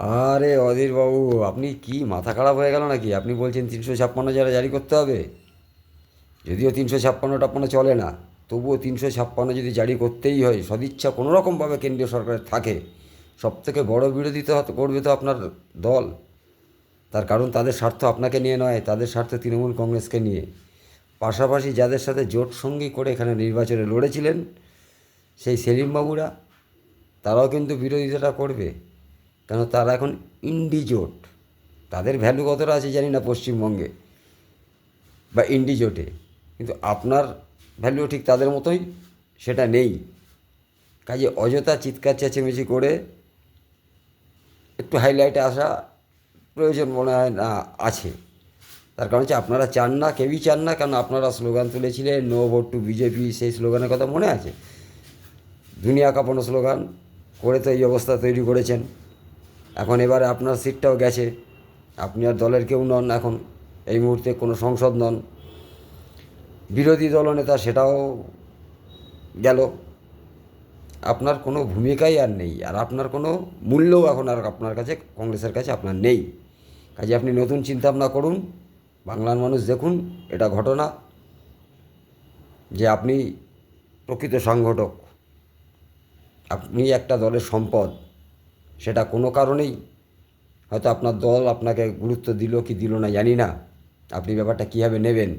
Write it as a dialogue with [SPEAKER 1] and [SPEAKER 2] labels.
[SPEAKER 1] আরে অধীর বাবু, আপনি কি মাথা খারাপ হয়ে গেল নাকি? আপনি বলছেন তিনশো ছাপ্পান্ন যারা জারি করতে হবে। যদিও তিনশো ছাপ্পান্ন টাপ্পান্ন চলে না, তবুও তিনশো ছাপ্পান্ন যদি জারি করতেই হয়, সদিচ্ছা কোনো রকমভাবে কেন্দ্রীয় সরকারের থাকে। সব থেকে বড় বিরোধিতা করবে তো আপনার দল। তার কারণ তাদের স্বার্থ আপনাকে নিয়ে নয়, তাদের স্বার্থ তৃণমূল কংগ্রেসকে নিয়ে। পাশাপাশি যাদের সাথে জোট সঙ্গী করে এখানে নির্বাচনে লড়েছিলেন, সেই সেলিমবাবুরা, তারাও কিন্তু বিরোধিতাটা করবে। কেন তারা এখন ইন্ডিজোট তাদের ভ্যালু কতটা আছে জানি না পশ্চিমবঙ্গে। বা ইন্ডিজোটে কিন্তু আপনার ভ্যালু ঠিক তাদের মতোই, সেটা নেই। কাজে অযথা চিৎকার চেঁচেমেচি করে একটু হাইলাইটে আসা প্রয়োজন মনে হয় না, আছে। তার কারণ হচ্ছে আপনারা চান না, কেউই চান না, কারণ আপনারা স্লোগান তুলেছিলেন নো ভোট টু বিজেপি সেই স্লোগানের কথা মনে আছে? দুনিয়া কাঁপানো স্লোগান, করে তো এই অবস্থা তৈরি করেছেন। এখন এবারে আপনার সিটটাও গেছে। আপনি আর দলের কেউ নন এখন। এই মুহূর্তে কোনো সংসদ নন। বিরোধী দলনেতা সেটাও গেল। আপনার কোনো ভূমিকাই আর নেই। আর আপনার কোনো মূল্যও এখন আর আপনার কাছে, কংগ্রেসের কাছে আপনার নেই। কাজে আপনি নতুন চিন্তাভাবনা করুন। বাংলার মানুষ দেখুন, এটা ঘটনা। যে আপনি প্রকৃত সংগঠক। আপনি একটা দলের সম্পদ। সেটা কোনো কারণেই হয়তো আপনার দল আপনাকে গুরুত্ব দিল কি দিল না, জানি না। আপনি ব্যাপারটা কীভাবে নেবেন?